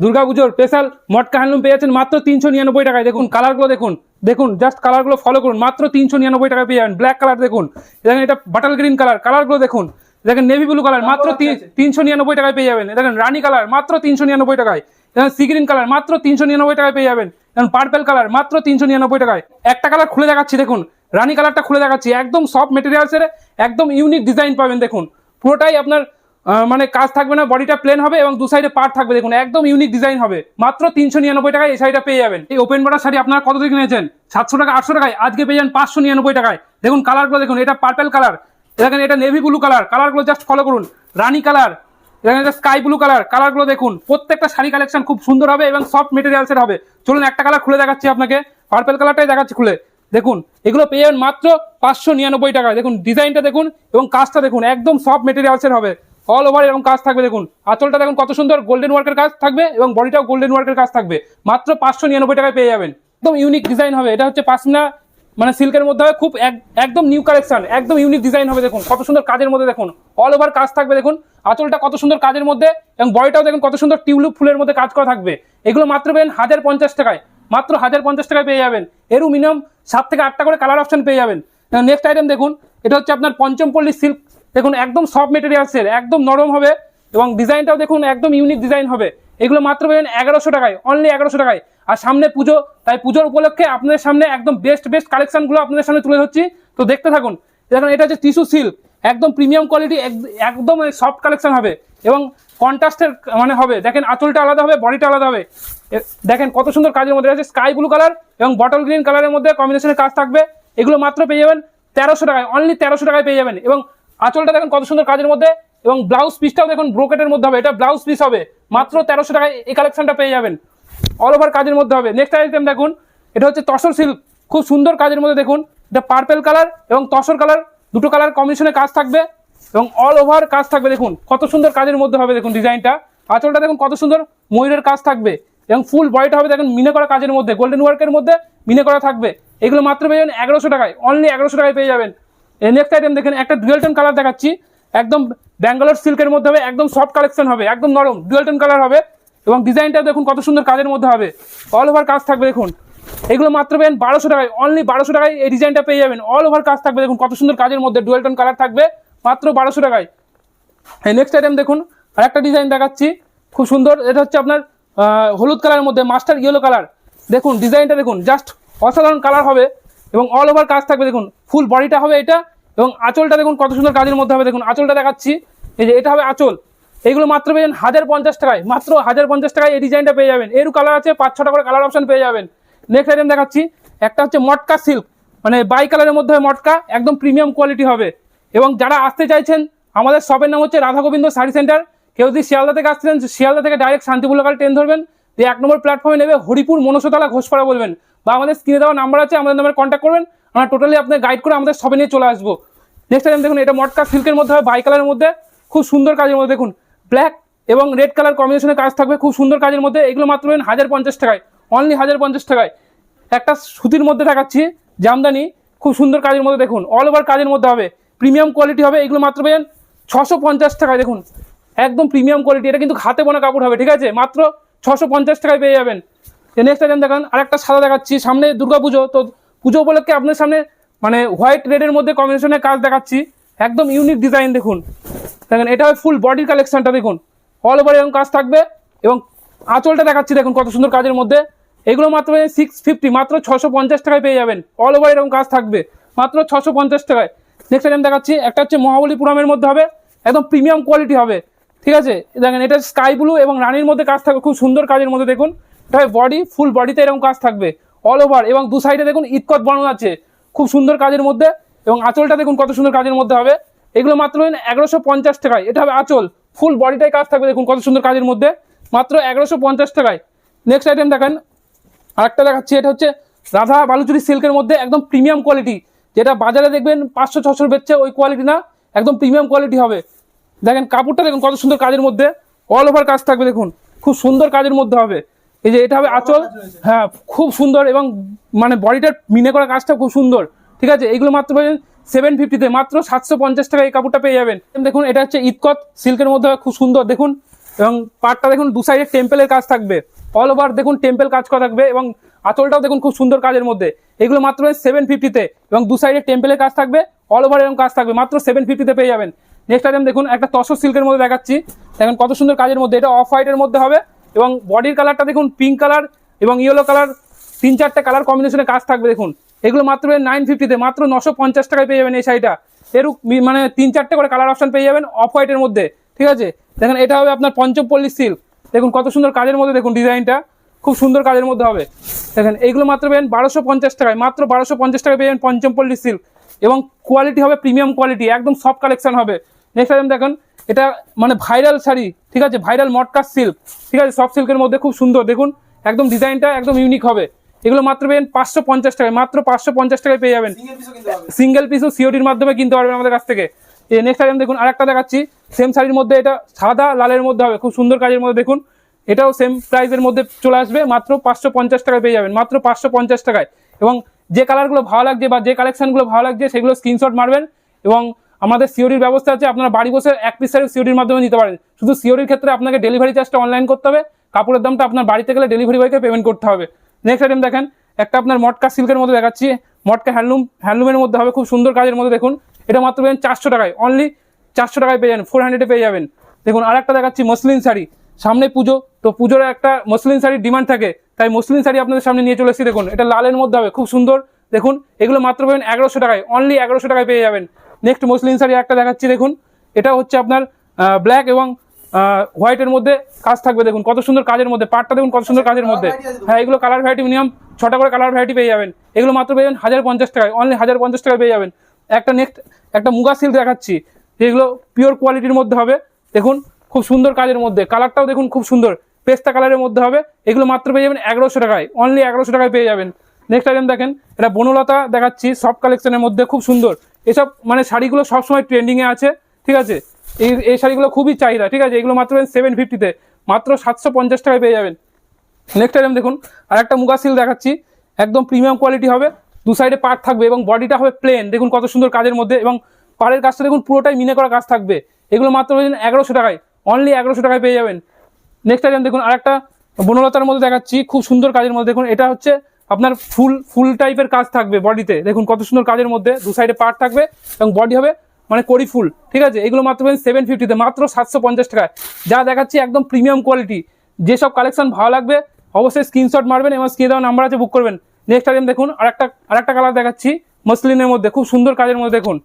দুর্গাপুজোর স্পেশাল মটকা হ্যান্ডলুম পেয়ে যাচ্ছেন মাত্র তিনশো নিরানব্বই টাকায়। দেখুন কালারগুলো দেখুন। দেখুন জাস্ট কালারগুলো ফলো করুন। মাত্র তিনশো নিরানব্বই টাকায় পেয়ে যাবেন। ব্ল্যাক কালার দেখুন। দেখেন এটা বাটাল গ্রিন কালার কালারগুলো দেখুন। দেখেন নেভি ব্লু কালার মাত্র তিনশো নিরানব্বই টাকায় পেয়ে যাবেন। দেখেন রানী কালার মাত্র তিনশো নিরানব্বই টাকায়। দেখেন সি গ্রিন কালার মাত্র তিনশো নিরানব্বই টাকায় পেয়ে যাবেন। দেখেন পার্পেল কালার মাত্র তিনশো নিরানব্বই টাকায়। একটা কালার খুলে দেখাচ্ছি দেখুন। রানী কালারটা খুলে দেখাচ্ছি। একদম সফট মেটেরিয়ালসের একদম ইউনিক ডিজাইন পাবেন দেখুন। পুরোটাই আপনার মানে কাজ থাকবে না বডিটা প্লেন হবে এবং দু সাইডে পার্ট থাকবে। দেখুন, একদম ইউনিক ডিজাইন হবে। মাত্র তিনশো নিরানব্বই টাকায় এই শাড়িটা পেয়ে যাবেন। এই ওপেন বর্ডার শাড়ি আপনারা কত থেকে নিয়েছেন? সাতশো টাকা, আটশো টাকায়। আজকে পেয়ে যান পাঁচশো নিরানব্বই টাকায়। দেখুন কালারগুলো দেখুন, এটা পার্পেল কালার দেখেন, এটা নেভি ব্লু কালার কালারগুলো জাস্ট ফলো করুন। রানী কালার দেখেন, এটা স্কাই ব্লু কালার কালারগুলো দেখুন, প্রত্যেকটা শাড়ি কালেকশন খুব সুন্দর হবে এবং সফট মেটেরিয়ালসের হবে। চলুন, একটা কালার খুলে দেখাচ্ছি আপনাকে। পার্পেল কালারটাই দেখাচ্ছি খুলে। দেখুন, এগুলো পেয়ে যাবেন মাত্র পাঁচশো নিরানব্বই টাকায়। দেখুন ডিজাইনটা দেখুন এবং কাজটা দেখুন, একদম সফট মেটেরিয়ালসের হবে। অল ওভার এরকম কাজ থাকবে, দেখুন। আঁচলটা দেখুন কত সুন্দর গোল্ডেন ওয়ার্কের কাজ থাকবে এবং বডিটাও গোল্ডেন ওয়ার্কের কাজ থাকবে। মাত্র পাঁচশো নিরানব্বই টাকায় পেয়ে যাবেন। একদম ইউনিক ডিজাইন হবে। এটা হচ্ছে পাসমিনা মানে সিল্কের মধ্যে হবে, খুব এক- একদম নিউ কালেকশন একদম ইউনিক ডিজাইন হবে, দেখুন। কত সুন্দর কাজের মধ্যে, দেখুন। অল ওভার কাজ থাকবে, দেখুন। আঁচলটা কত সুন্দর কাজের মধ্যে এবং বডিটাও দেখুন কত সুন্দর টিউলিপ ফুলের মধ্যে কাজ করা থাকবে। এগুলো মাত্র পেয়েন হাজার পঞ্চাশ টাকায়। মাত্র হাজার পঞ্চাশ টাকায় পেয়ে যাবেন। এরও মিনিমাম সাত থেকে আটটা করে কালার অপশন পেয়ে যাবেন। নেক্সট আইটেম দেখুন, এটা হচ্ছে আপনার পঞ্চমপল্লী সিল্ক দেখুন, একদম সফট মেটেরিয়ালসের একদম নরম হবে এবং ডিজাইনটাও দেখুন, একদম ইউনিক ডিজাইন হবে। এগুলো মাত্র পেলেন এগারোশো টাকায় অনলি এগারোশো টাকায়। আর সামনে পুজো, তাই পুজোর উপলক্ষে আপনাদের সামনে একদম বেস্ট বেস্ট কালেকশনগুলো আপনাদের সামনে তুলে ধরছি। তো দেখতে থাকুন, দেখুন, এটা হচ্ছে টিস্যু সিল্ক একদম প্রিমিয়াম কোয়ালিটি একদম সফট কালেকশন হবে এবং কন্ট্রাস্টের মানে হবে। দেখেন, আঁচলটা আলাদা হবে, বডিটা আলাদা হবে। দেখেন, কত সুন্দর কাজের মধ্যে আছে স্কাই ব্লু কালার এবং বটল গ্রিন কালারের মধ্যে কম্বিনেশনের কাজ থাকবে। এগুলো মাত্র পেয়ে যাবেন তেরোশো টাকায় অনলি তেরোশো টাকায় পেয়ে যাবেন এবং আঁচলটা দেখেন কত সুন্দর কাজের মধ্যে, এবং ব্লাউজ পিসটাও দেখুন ব্রোকেটের মধ্যে হবে। এটা ব্লাউজ পিস হবে। মাত্র তেরোশো টাকায় এই কালেকশনটা পেয়ে যাবেন। অল ওভার কাজের মধ্যে হবে। নেক্সট আইটেম দেখুন, এটা হচ্ছে তসর সিল্ক খুব সুন্দর কাজের মধ্যে দেখুন, এটা পার্পেল কালার এবং তসর কালার দুটো কালার কম্বিনেশনে কাজ থাকবে, এবং অল ওভার কাজ থাকবে। দেখুন, কত সুন্দর কাজের মধ্যে হবে দেখুন ডিজাইনটা আঁচলটা দেখুন কত সুন্দর, ময়ূরের কাজ থাকবে, এবং ফুল বডিটা হবে দেখুন মিনে করা কাজের মধ্যে গোল্ডেন ওয়ার্কের মধ্যে মিনে করা থাকবে। এগুলো মাত্র পেয়ে যাবেন এগারোশো টাকায়। অনলি এগারোশো টাকায় পেয়ে যাবেন। নেক্সট আইটেম দেখেন, একটা ডুয়েল টোন কালার দেখাচ্ছি। একদম ব্যাঙ্গালোর সিল্কের মধ্যে হবে, একদম সফট কালেকশন হবে, একদম নরম ডুয়েল টোন কালার হবে। এবং ডিজাইনটা দেখুন কত সুন্দর কাজের মধ্যে হবে। অল ওভার কাজ থাকবে, দেখুন। এগুলো মাত্র পেয়েন বারোশো টাকায় অনলি বারোশো টাকায় এই ডিজাইনটা পেয়ে যাবেন। অল ওভার কাজ থাকবে, দেখুন কত সুন্দর কাজের মধ্যে ডুয়েল টোন কালার থাকবে, মাত্র বারোশো টাকায়। হ্যাঁ নেক্সট আইটেম দেখুন আর একটা ডিজাইন দেখাচ্ছি। খুব সুন্দর, এটা হচ্ছে আপনার হলুদ কালারের মধ্যে মাস্টার ইয়েলো কালার দেখুন ডিজাইনটা দেখুন জাস্ট অসাধারণ কালার হবে। এবং অল ওভার কাজ থাকবে, দেখুন ফুল বডিটা হবে এটা। এবং আঁচলটা দেখুন কত সুন্দর কাজের মধ্যে হবে, দেখুন আঁচলটা দেখাচ্ছি। এই যে এটা হবে আঁচল। এগুলো মাত্র পেয়ে যাবেন হাজার পঞ্চাশ টাকায়, মাত্র হাজার পঞ্চাশ টাকায় এই ডিজাইনটা পেয়ে যাবেন। এরও কালার আছে, পাঁচ ছটা করে কালার অপশন পেয়ে যাবেন। নেক্সট আইটেম দেখাচ্ছি, একটা হচ্ছে মটকা সিল্ক মানে বাই কালারের মধ্যে মটকা, একদম প্রিমিয়াম কোয়ালিটি হবে। এবং যারা আসতে চাইছেন, আমাদের শপের নাম হচ্ছে রাধা গোবিন্দ শাড়ি সেন্টার কেউ যদি শিয়ালদা থেকে আসছিলেন শিয়ালদা থেকে ডাইরেক্ট শান্তিপুর লোকাল ট্রেন ধরবেন। দিয়ে এক নম্বর প্ল্যাটফর্মে নেবে হরিপুর মনসতলা ঘোষপাড়া বলবেন। বা আমাদের স্ক্রিনে দেওয়া নাম্বার আছে, আমাদের নাম্বারে কন্ট্যাক্ট করবেন। আমরা টোটালি আপনার গাইড করে আমাদের শপে নিয়ে চলে আসব। নেক্সট টাইম দেখুন, এটা মটকা সিল্কের মধ্যে হবে বাই কালারের মধ্যে, খুব সুন্দর কাজের মধ্যে দেখুন। ব্ল্যাক এবং রেড কালার কম্বিনেশনের কাজ থাকবে, খুব সুন্দর কাজের মধ্যে। এগুলো মাত্র হাজার পঞ্চাশ টাকায় অনলি হাজার পঞ্চাশ টাকায়। একটা সুতির মধ্যে দেখাচ্ছি, জামদানি, খুব সুন্দর কাজের মধ্যে দেখুন। অল ওভার কাজের মধ্যে হবে। প্রিমিয়াম কোয়ালিটি হবে, এগুলো মাত্র পেয়েন ছশো পঞ্চাশ টাকায় দেখুন। একদম প্রিমিয়াম কোয়ালিটি এটা কিন্তু হাতে বোনা কাপড় হবে, ঠিক আছে? মাত্র ছশো পঞ্চাশ টাকায় পেয়ে যাবেন। নেক্সট আইটেম দেখান, আরেকটা সাদা দেখাচ্ছি, সামনে দুর্গা পুজো তো পুজো উপলক্ষে আপনার সামনে মানে হোয়াইট রেডের মধ্যে কম্বিনেশনের কাজ দেখাচ্ছি। একদম ইউনিক ডিজাইন দেখুন। দেখেন, এটা হয় ফুল বডির কালেকশনটা দেখুন। অল ওভার এরকম কাজ থাকবে এবং আঁচলটা দেখাচ্ছি দেখুন কত সুন্দর কাজের মধ্যে। এগুলো মাত্র সিক্স ফিফটি মাত্র ছশো পঞ্চাশ টাকায় পেয়ে যাবেন। অল ওভার এরকম কাজ থাকবে। মাত্র ছশো পঞ্চাশ টাকায়। নেক্সট আইটেম দেখাচ্ছি, একটা হচ্ছে মহাবলীপুরমের মধ্যে হবে। একদম প্রিমিয়াম কোয়ালিটি হবে। ঠিক আছে? দেখেন, এটা স্কাই ব্লু এবং রানির মধ্যে কাজ থাকবে। খুব সুন্দর কাজের মধ্যে দেখুন। এটা বডি ফুল বডিতে এরকম কাজ থাকবে। অল ওভার এবং দু সাইডে দেখুন ইতকত বানানো আছে। খুব সুন্দর কাজের মধ্যে এবং আঁচলটা দেখুন কত সুন্দর কাজের মধ্যে হবে। এগুলো মাত্র এগারোশো পঞ্চাশ টাকায়। এটা হবে আঁচল। ফুল বডিটাই কাজ থাকবে দেখুন কত সুন্দর কাজের মধ্যে। মাত্র এগারোশো পঞ্চাশ টাকায়। নেক্সট আইটেম দেখেন। আরেকটা দেখাচ্ছি, এটা হচ্ছে রাধা বালুচুরি সিল্কের মধ্যে একদম প্রিমিয়াম কোয়ালিটি যেটা বাজারে দেখবেন পাঁচশো, ছশোর বেচছে ওই কোয়ালিটি না, একদম প্রিমিয়াম কোয়ালিটি হবে। দেখেন কাপড়টা দেখুন কত সুন্দর কাজের মধ্যে। অল ওভার কাজ থাকবে দেখুন। খুব সুন্দর কাজের মধ্যে হবে। এই যে এটা হবে আঁচল। হ্যাঁ খুব সুন্দর এবং মানে বডিটার মিনে করা কাজটা খুব সুন্দর। ঠিক আছে? এগুলো মাত্র পাবেন সেভেন ফিফটিতে মাত্র সাতশো পঞ্চাশ টাকা এই কাপড়টা পেয়ে যাবেন। দেখুন এটা হচ্ছে ইতকত সিল্কের মধ্যে খুব সুন্দর দেখুন। এবং পাটটা দেখুন দু সাইডে টেম্পেলের কাজ থাকবে। অল ওভার দেখুন টেম্পেল কাজ করা থাকবে এবং আঁচলটাও দেখুন খুব সুন্দর কাজের মধ্যে। এগুলো মাত্র সেভেন ফিফটিতে এবং দু সাইডে টেম্পেলের কাজ থাকবে। অল ওভার এরকম কাজ থাকবে। মাত্র সেভেন ফিফটিতে পেয়ে যাবেন। নেক্সট আইটেম দেখুন একটা তসর সিল্কের মধ্যে দেখাচ্ছি। দেখেন কত সুন্দর কাজের মধ্যে। এটা অফ হোয়াইটের মধ্যে হবে। এবং বডির কালারটা দেখুন পিঙ্ক কালার এবং ইয়েলো কালার তিন চারটে কালার কম্বিনেশনে কাজ থাকবে, দেখুন। এগুলো মাত্র নাইন ফিফটিতে মাত্র নশো পঞ্চাশ টাকায় পেয়ে যাবেন এই শাড়িটা। এর মানে তিন চারটে করে কালার অপশন পেয়ে যাবেন অফ হোয়াইটের মধ্যে, ঠিক আছে? দেখেন, এটা হবে আপনার পঞ্চপল্লী সিল্ক দেখুন, কত সুন্দর কাজের মধ্যে, দেখুন, ডিজাইনটা। খুব সুন্দর কাজের মধ্যে হবে। দেখেন এইগুলো মাত্র পেয়েন বারোশো পঞ্চাশ টাকায়, মাত্র বারোশো পঞ্চাশ টাকায় পেয়ে যাবেন পঞ্চমপল্লী সিল্ক এবং কোয়ালিটি হবে প্রিমিয়াম কোয়ালিটি একদম সব কালেকশন হবে। নেক্সট আইটেম দেখুন এটা মানে ভাইরাল শাড়ি ঠিক আছে? ভাইরাল মটকাস সিল্ক ঠিক আছে? সফট সিল্কের মধ্যে খুব সুন্দর দেখুন? একদম ডিজাইনটা একদম ইউনিক হবে। এগুলো মাত্র পেয়েন পাঁচশো পঞ্চাশ টাকায় মাত্র পাঁচশো পঞ্চাশ টাকায় পেয়ে যাবেন। সিঙ্গেল পিসও সিঙ্গেল সিওডির মাধ্যমে কিনতে পারবেন আমাদের কাছ থেকে। নেক্সট আইটেম দেখুন আরেকটা দেখাচ্ছি। সেম শাড়ির মধ্যে এটা সাদা লালের মধ্যে হবে খুব সুন্দর কাজের মধ্যে দেখুন। এটাও সেম প্রাইসের মধ্যে চলে আসবে মাত্র পাঁচশো পঞ্চাশ টাকায় পেয়ে যাবেন মাত্র পাঁচশো পঞ্চাশ টাকায়। এবং যে কালারগুলো ভালো লাগছে বা যে কালেকশনগুলো ভালো লাগছে সেগুলো স্ক্রিনশট মারবেন। এবং আমাদের সিওডির ব্যবস্থা আছে, আপনারা বাড়ি বসে এক পিস শাড়ি সিওডির মাধ্যমে নিতে পারেন। শুধু সিওডির ক্ষেত্রে আপনাকে ডেলিভারি চার্জটা অনলাইন করতে হবে, কাপড়ের দামটা আপনার বাড়িতে গেলে ডেলিভারি বয়কে পেমেন্ট করতে হবে। নেক্সট আইটেম দেখেন, একটা আপনার মটকা সিল্কের মধ্যে দেখাচ্ছি, মটকা হ্যান্ডলুম, হ্যান্ডলুমের মধ্যে হবে খুব সুন্দর কাজের মধ্যে দেখুন, এটা মাত্র পেয়েন চারশো টাকায় অনলি চারশো টাকায় পেয়ে যাবেন ফোর হান্ড্রেডে পেয়ে যাবেন। দেখুন আর একটা দেখাচ্ছি মসলিন শাড়ি, সামনে পুজো, তো পুজোর একটা মসলিন শাড়ির ডিমান্ড থাকে, তাই মসলিন শাড়ি আপনাদের সামনে নিয়ে চলে এসেছি, দেখুন, এটা লালের মধ্যে হবে, খুব সুন্দর, দেখুন, এগুলো মাত্র পাবেন এগারোশো টাকায় অনলি এগারোশো টাকায় পেয়ে যাবেন। নেক্সট মসলিন শাড়ি একটা দেখাচ্ছি দেখুন। এটা হচ্ছে আপনার ব্ল্যাক এবং হোয়াইটের মধ্যে কাজ থাকবে দেখুন। কত সুন্দর কাজের মধ্যে পাটটা দেখুন কত সুন্দর কাজের মধ্যে। হ্যাঁ এগুলো কালার ভ্যারাইটি মিনিমাম ছটা করে কালার ভ্যারাইটি পেয়ে যাবেন। এগুলো মাত্র পেয়ে যাবেন হাজার পঞ্চাশ টাকায় অনলি হাজার পঞ্চাশ টাকায় পেয়ে যাবেন। একটা নেক্সট একটা মুগা সিল্ক দেখাচ্ছি। যেগুলো পিওর কোয়ালিটির মধ্যে হবে দেখুন। খুব সুন্দর কাজের মধ্যে। কালারটাও দেখুন খুব সুন্দর। পেস্তা কালারের মধ্যে হবে। এগুলো মাত্র পেয়ে যাবেন এগারোশো টাকায় অনলি এগারোশো টাকায় পেয়ে যাবেন। নেক্সট আইটেম দেখেন এটা বনলতা দেখাচ্ছি সব কালেকশনের মধ্যে খুব সুন্দর। এসব মানে শাড়িগুলো সবসময় ট্রেন্ডিংয়ে আছে, ঠিক আছে? এই এই শাড়িগুলো খুবই চাহিদা, ঠিক আছে? এগুলো মাত্র সেভেন ফিফটিতে মাত্র সাতশো পঞ্চাশ টাকায় পেয়ে যাবেন। নেক্সট আইটেম দেখুন আর একটা মুগা সিল দেখাচ্ছি, একদম প্রিমিয়াম কোয়ালিটি হবে, দু সাইডে পার্ট থাকবে এবং বডিটা হবে প্লেন দেখুন কত সুন্দর কাজের মধ্যে এবং পাড়ের কাজটা দেখুন পুরোটাই মিনে করা কাজ থাকবে। এগুলো মাত্র এগারোশো টাকায় অনলি এগারোশো টাকায় পেয়ে যাবেন। নেক্সট আইটেম দেখুন, আরেকটা বনলতার মধ্যে দেখাচ্ছি, খুব সুন্দর কাজের মধ্যে দেখুন, এটা হচ্ছে আপনার ফুল ফুল টাইপের কাজ থাকবে বডিতে দেখুন কত সুন্দর কাজের মধ্যে দু সাইডে পার্ট থাকবে এবং বডি হবে মানে করি ফুল ঠিক আছে? এগুলো মাত্র সেভেন ফিফটিতে মাত্র সাতশো পঞ্চাশ টাকায়। যা দেখাচ্ছি একদম প্রিমিয়াম কোয়ালিটি যেসব কালেকশন ভালো লাগবে, অবশ্যই স্ক্রিনশট মারবেন এবং স্ক্রিনে দেওয়া নাম্বার আছে বুক করবেন। নেক্সট আইটেম দেখুন, আরেকটা আরেকটা কালার দেখাচ্ছি মসলিনের মধ্যে। খুব সুন্দর কাজের মধ্যে দেখুন।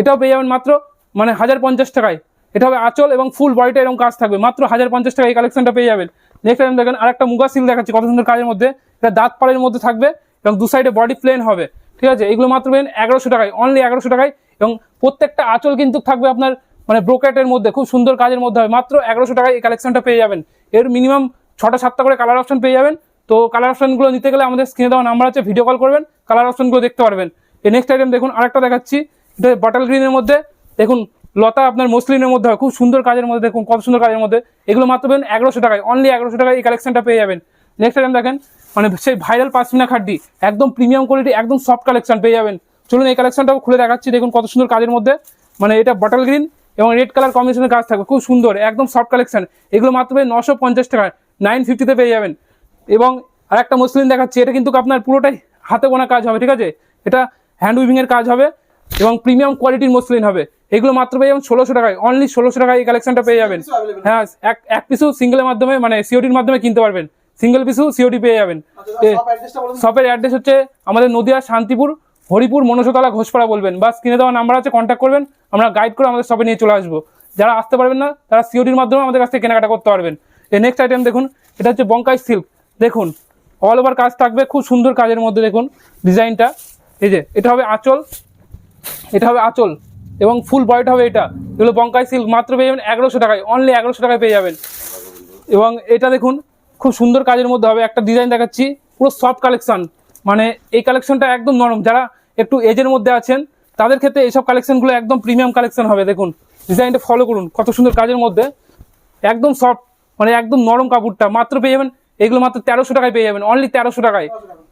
এটাও পেয়ে যাবেন মাত্র মানে হাজার পঞ্চাশ টাকায়। এটা হবে আঁচল এবং ফুল বডিটা এরকম কাজ থাকবে। মাত্র হাজার পঞ্চাশ টাকা এই কালেকশনটা পেয়ে যাবেন। নেক্সট টাইম দেখেন, আরেকটা মুগা সিল দেখাচ্ছি, কত সুন্দর কাজের মধ্যে। এটা দাঁত পাড়ের মধ্যে থাকবে এবং দু সাইডে বডি প্লেন হবে। ঠিক আছে? এগুলো মাত্র পেন এগারোশো টাকায় অনলি এগারোশো টাকায় এবং প্রত্যেকটা আঁচল কিন্তু থাকবে আপনার মানে ব্রোকেটের মধ্যে, খুব সুন্দর কাজের মধ্যে হবে। মাত্র এগারোশো টাকায় এই কালেকশনটা পেয়ে যাবেন। এর মিনিমাম ছটা সাতটা করে কালার অপশন পেয়ে যাবেন। তো কালার অপশনগুলো নিতে গেলে আমাদের স্ক্রিনে দেওয়া নাম্বার আছে ভিডিও কল করবেন কালার অপশনগুলো দেখতে পারবেন। এই নেক্সট আইটেম দেখুন, আরেকটা দেখাচ্ছি। এটা বটল গ্রিনের মধ্যে। দেখুন, লতা আপনার মসলিনের মধ্যে হয়, খুব সুন্দর কাজের মধ্যে, দেখুন কত সুন্দর কাজের মধ্যে। এগুলো মাত্র পেন এগারোশো টাকায় অনলি এগারোশো টাকায় এই কালেকশনটা পেয়ে যাবেন। নেক্সট আইটেম দেখেন মানে সেই ভাইরাল পাসমিনা খাড্ডি একদম প্রিমিয়াম কোয়ালিটি একদম সফট কালেকশন পেয়ে যাবেন। চলুন এই কালেকশনটাও খুলে দেখাচ্ছি দেখুন কত সুন্দর কাজের মধ্যে। মানে এটা বটল গ্রিন এবং রেড কালার কম্বিনেশনের কাজ থাকবে খুব সুন্দর একদম সফট কালেকশন এগুলো মাত্র পেয়ে নশো পঞ্চাশ টাকায় নাইন ফিফটিতে পেয়ে যাবেন। এবং আর একটা মুসলিম দেখাচ্ছি এটা কিন্তু আপনার পুরোটাই হাতে বোনা কাজ হবে ঠিক আছে? এটা হ্যান্ড উইভিংয়ের কাজ হবে এবং প্রিমিয়াম কোয়ালিটির মসলিন হবে। এগুলো মাত্র পেয়ে যাবেন ষোলোশো টাকায় অনলি ষোলোশো টাকায় এই কালেকশনটা পেয়ে যাবেন। হ্যাঁ এক এক পিসও সিঙ্গেলের মাধ্যমে মানে সিওডির মাধ্যমে কিনতে পারবেন। সিঙ্গেল পিসও সিওডি পেয়ে যাবেন। আচ্ছা, শপের অ্যাড্রেস হচ্ছে আমাদের নদিয়া শান্তিপুর হরিপুর মনসতলা ঘোষপাড়া বলবেন। বা স্ক্রিনে দেওয়া নাম্বার আছে কন্ট্যাক্ট করবেন। আমরা গাইড করে আমাদের শপে নিয়ে চলে আসব। যারা আসতে পারবেন না তারা সিওডির মাধ্যমে আমাদের কাছ থেকে কেনাকাটা করতে পারবেন। এই নেক্সট আইটেম দেখুন এটা হচ্ছে বঙ্কাই সিল্ক দেখুন অল ওভার কাজ থাকবে খুব সুন্দর কাজের মধ্যে দেখুন ডিজাইনটা এই যে এটা হবে আঁচল। এটা হবে আঁচল। এবং ফুল বয়টা হবে এটা। এগুলো বঙ্কাই সিল্ক মাত্র পেয়ে যাবেন এগারোশো টাকায়। অনলি এগারোশো টাকায় পেয়ে যাবেন। এবং এটা দেখুন খুব সুন্দর কাজের মধ্যে হবে। একটা ডিজাইন দেখাচ্ছি, পুরো সফট কালেকশন মানে এই কালেকশনটা একদম নরম। যারা একটু এজের মধ্যে আছেন, তাদের ক্ষেত্রে এইসব কালেকশনগুলো একদম প্রিমিয়াম কালেকশন হবে। দেখুন ডিজাইনটা ফলো করুন। কত সুন্দর কাজের মধ্যে। একদম সফট মানে একদম নরম কাপড়টা। মাত্র পেয়ে যাবেন, এগুলো মাত্র তেরোশো টাকায় পেয়ে যাবেন। অনলি তেরোশো টাকায়।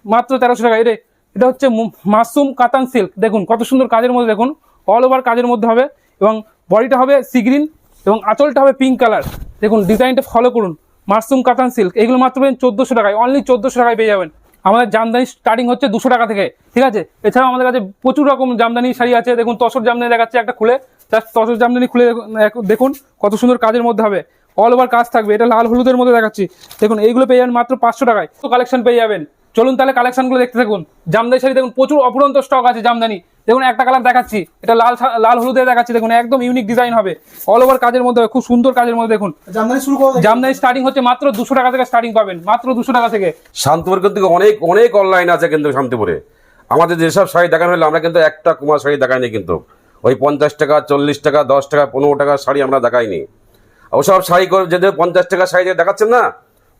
মাত্র তেরোশো টাকায়। এটা এটা হচ্ছে মু- মাশরুম কাতান সিল্ক দেখুন, কত সুন্দর কাজের মধ্যে দেখুন। অল ওভার কাজের মধ্যে হবে। এবং বডিটা হবে সি গ্রিন এবং আঁচলটা হবে পিঙ্ক কালার দেখুন ডিজাইনটা ফলো করুন। মাশরুম কাতান সিল্ক, এগুলো মাত্র পেয়েন চোদ্দোশো টাকায় অনলি চোদ্দোশো টাকায় পেয়ে যাবেন। আমাদের জামদানি স্টার্টিং হচ্ছে দুশো টাকা থেকে, ঠিক আছে? এছাড়াও আমাদের কাছে প্রচুর রকম জামদানি শাড়ি আছে, দেখুন তসর জামদানি দেখাচ্ছে একটা খুলে, জাস্ট তসর জামদানি খুলে দেখুন- দেখুন কত সুন্দর কাজের মধ্যে হবে। অল ওভার কাজ থাকবে, এটা লাল হলুদের মধ্যে দেখাচ্ছি। দেখুন, এইগুলো পেয়ে যাবেন মাত্র পাঁচশো টাকায়। তো কালেকশন পেয়ে যাবেন। চলুন তাহলে কালেকশনগুলো দেখতে থাকুন। জামদানি শাড়ি দেখুন, প্রচুর অপুরন্ত স্টক আছে জামদানি। দেখুন একটা কালার দেখাচ্ছি। এটা লাল লাল হলুদে দেখাচ্ছি। দেখুন একদম ইউনিক ডিজাইন হবে। অল ওভার কাজের মধ্যে খুব সুন্দর কাজের মধ্যে দেখুন। জামদানি স্টার্টিং হচ্ছে মাত্র দুশো টাকা থেকে স্টার্টিং পাবেন। মাত্র দুশো টাকা থেকে। শান্তিপুর কিন্তু অনেক অনেক অনলাইন আছে কিন্তু শান্তিপুরে। আমাদের যেসব শাড়ি দেখানো হলো আমরা কিন্তু একটা কুমার শাড়ি দেখাইনি কিন্তু। ওই পঞ্চাশ টাকা চল্লিশ টাকা দশ টাকা পনেরো টাকা শাড়ি আমরা দেখাইনি। ওসব শাড়ি করে যদি পঞ্চাশ টাকা শাড়ি দেখাচ্ছেন না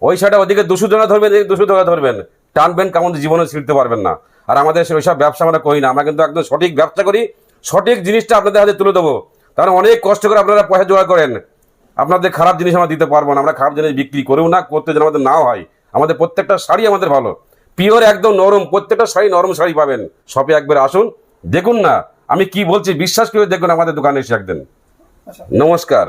ওই শাড়িটা ওদিকে দুশো টাকা ধরবেন দুশো টাকা ধরবেন। টানবেন কেমন জীবনে ছিঁড়তে পারবেন না। আর আমাদের ওইসব ব্যবসা আমরা করি না। আমরা কিন্তু একদম সঠিক ব্যবসা করি সঠিক জিনিসটা আপনাদের হাতে তুলে দেবো। কারণ অনেক কষ্ট করে আপনারা পয়সা জোগাড় করেন। আপনাদের খারাপ জিনিস আমরা দিতে পারব না আমরা খারাপ জিনিস বিক্রি করেও না করতে যেন আমাদের নাও হয়। আমাদের প্রত্যেকটা শাড়ি আমাদের ভালো। পিওর একদম নরম প্রত্যেকটা শাড়ি নরম শাড়ি পাবেন। শপে একবার আসুন দেখুন না আমি কি বলছি বিশ্বাস করে দেখুন আমাদের দোকানে এসে একদিন। আচ্ছা। নমস্কার।